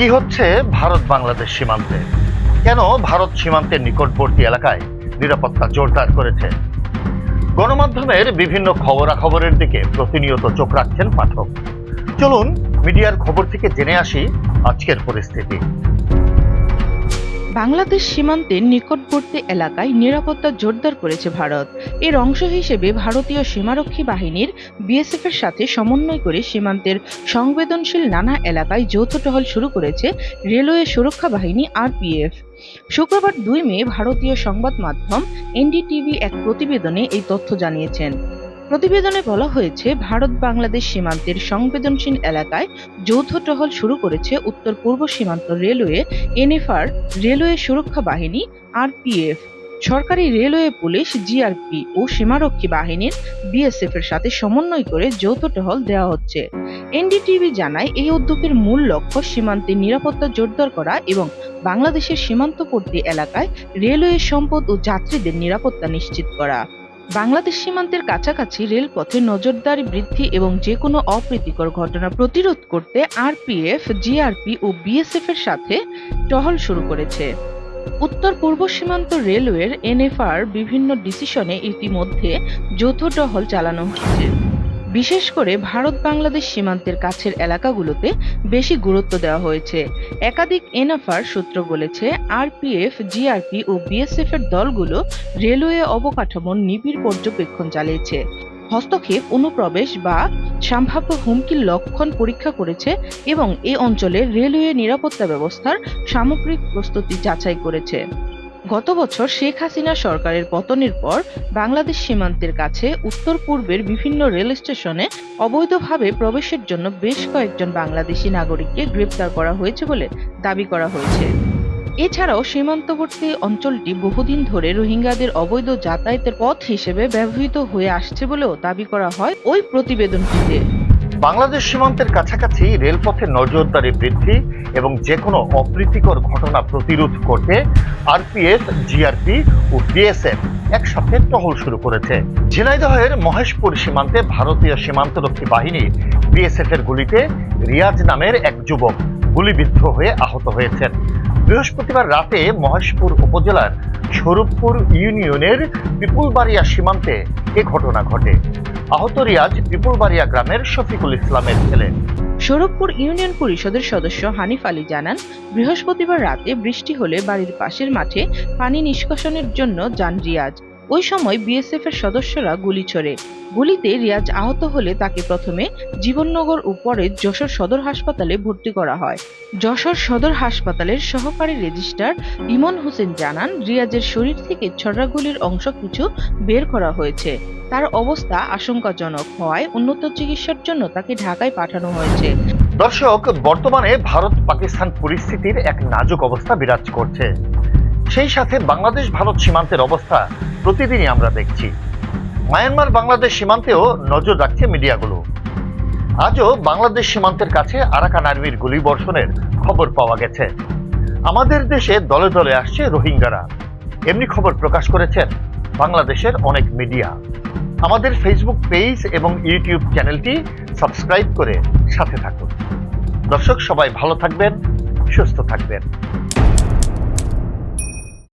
কি হচ্ছে ভারত বাংলাদেশ সীমান্তে? কেন ভারত সীমান্তের নিকটবর্তী এলাকায় নিরাপত্তা জোরদার করেছে? গণমাধ্যমের বিভিন্ন খবরাখবরের দিকে প্রতিনিয়ত চোখ রাখছেন পাঠক। চলুন মিডিয়ার খবর থেকে জেনে আসি আজকের পরিস্থিতি। বাংলাদেশ সীমান্তের নিকটবর্তী এলাকায় নিরাপত্তা জোরদার করেছে ভারত। এর অংশ হিসেবে ভারতীয় সীমারক্ষী বাহিনীর বিএসএফ এর সাথে সমন্বয় করে সীমান্তের সংবেদনশীল নানা এলাকায় যৌথ টহল শুরু করেছে রেলওয়ে সুরক্ষা বাহিনী আরপিএফ। শুক্রবার দুই মে ভারতীয় সংবাদ মাধ্যম এনডিটিভি এক প্রতিবেদনে এই তথ্য জানিয়েছেন। প্রতিবেদনে বলা হয়েছে, ভারত বাংলাদেশ সীমান্তের সংবেদনশীল এলাকায় যৌথ টহল শুরু করেছে উত্তর পূর্ব সীমান্ত রেলওয়ে, এনএফআর রেলওয়ে সুরক্ষা বাহিনী, আরপিএফ। সরকারি রেলওয়ে, পুলিশ, জিআরপি ও সীমারক্ষী বাহিনীর বিএসএফ এর সাথে সমন্বয় করে যৌথ টহল দেওয়া হচ্ছে। এনডিটিভি জানায়, এই উদ্যোগের মূল লক্ষ্য সীমান্তে নিরাপত্তা জোরদার করা এবং বাংলাদেশের সীমান্তবর্তী এলাকায় রেলওয়ে সম্পদ ও যাত্রীদের নিরাপত্তা নিশ্চিত করা। বাংলাদেশ সীমান্তের কাছাকাছি রেলপথে নজরদারি বৃদ্ধি এবং যে কোনো অপ্রীতিকর ঘটনা প্রতিরোধ করতে আরপিএফ, জিআরপি ও বিএসএফ এর সাথে টহল শুরু করেছে। উত্তর পূর্ব সীমান্ত রেলওয়ের এনএফআর বিভিন্ন ডিসিশনে ইতিমধ্যে যৌথ টহল চালানো হচ্ছে বিশেষ করে ভারত বাংলাদেশ সীমান্তের কাছের এলাকাগুলোতে বেশি গুরুত্ব দেওয়া হয়েছে। একাধিক এনএফআর সূত্র বলেছে, আরপিএফ, জিআরপি ও বিএসএফ এর দলগুলো রেলওয়ে অবকাঠামোর নিবিড় পর্যবেক্ষণ চালিয়েছে। হস্তক্ষেপ, অনুপ্রবেশ বা সম্ভাব্য হুমকির লক্ষণ পরীক্ষা করেছে এবং এ অঞ্চলে রেলওয়ে নিরাপত্তা ব্যবস্থার সামগ্রিক প্রস্তুতি যাচাই করেছে। গত বছর শেখ হাসিনা সরকারের পতনের পর বাংলাদেশ সীমান্তের কাছে উত্তর পূর্বের বিভিন্ন রেল স্টেশনে অবৈধভাবে প্রবেশের জন্য বেশ কয়েকজন বাংলাদেশি নাগরিককে গ্রেপ্তার করা হয়েছে বলে দাবি করা হয়েছে। এছাড়াও সীমান্তবর্তী অঞ্চলটি বহুদিন ধরে রোহিঙ্গাদের অবৈধ যাতায়াতের পথ হিসেবে ব্যবহৃত হয়ে আসছে বলেও দাবি করা হয় ওই প্রতিবেদনটিতে। বাংলাদেশ সীমান্তের কাছাকাছি রেলপথে নজরদারি বৃদ্ধি এবং যে কোনো অপ্রীতিকর ঘটনা প্রতিরোধ করতে আরপিএফ, জিআরপি ও বিএসএফ একসাথে টহল শুরু করেছে। ঝিনাইদহের মহেশপুর সীমান্তে ভারতীয় সীমান্তরক্ষী বাহিনী বিএসএফ এর গুলিতে রিয়াজ নামের এক যুবক গুলিবিদ্ধ হয়ে আহত হয়েছেন। বৃহস্পতিবার রাতে মহেশপুর উপজেলার স্বরূপপুর ইউনিয়নের পিপুলবাড়িয়া সীমান্তে এ ঘটনা ঘটে। আহত রিয়াজ বিপুলবাড়িয়া গ্রামের শফিকুল ইসলামের ছেলে। সৌরভপুর ইউনিয়ন পরিষদের সদস্য হানিফ আলী জানান, বৃহস্পতিবার রাতে বৃষ্টি হলে বাড়ির পাশের মাঠে পানি নিষ্কাশনের জন্য যান রিয়াজ। ওই সময় বিএসএফ এর সদস্যরা গুলি ছোড়ে গুলিতে রিয়াজ আহত হলে তাকে প্রথমে জীবননগর ও পরে যশোর সদর হাসপাতালে ভর্তি করা হয়। যশোর সদর হাসপাতালের সহকারী রেজিস্ট্রার ইমন হোসেন জানান, রিয়াজের শরীর থেকে ছড়া গুলির অংশ কিছু বের করা হয়েছে। তার অবস্থা আশঙ্কাজনক হওয়ায় উন্নত চিকিৎসার জন্য তাকে ঢাকায় পাঠানো হয়েছে। দর্শক, বর্তমানে ভারত পাকিস্তান পরিস্থিতির এক নাজুক অবস্থা বিরাজ করছে। সেই সাথে বাংলাদেশ, ভারত সীমান্তের অবস্থা প্রতিদিনই আমরা দেখছি। মায়ানমার, বাংলাদেশ সীমান্তেও নজর রাখছে মিডিয়াগুলো। আজও বাংলাদেশ সীমান্তের কাছে আরাকান আর্মির গুলিবর্ষণের খবর পাওয়া গেছে। আমাদের দেশে দলে দলে আসছে রোহিঙ্গারা। এমনি খবর প্রকাশ করেছেন বাংলাদেশের অনেক মিডিয়া। আমাদের ফেসবুক পেজ এবং ইউটিউব চ্যানেলটি সাবস্ক্রাইব করে সাথে থাকুন। দর্শক, সবাই ভালো থাকবেন, সুস্থ থাকবেন।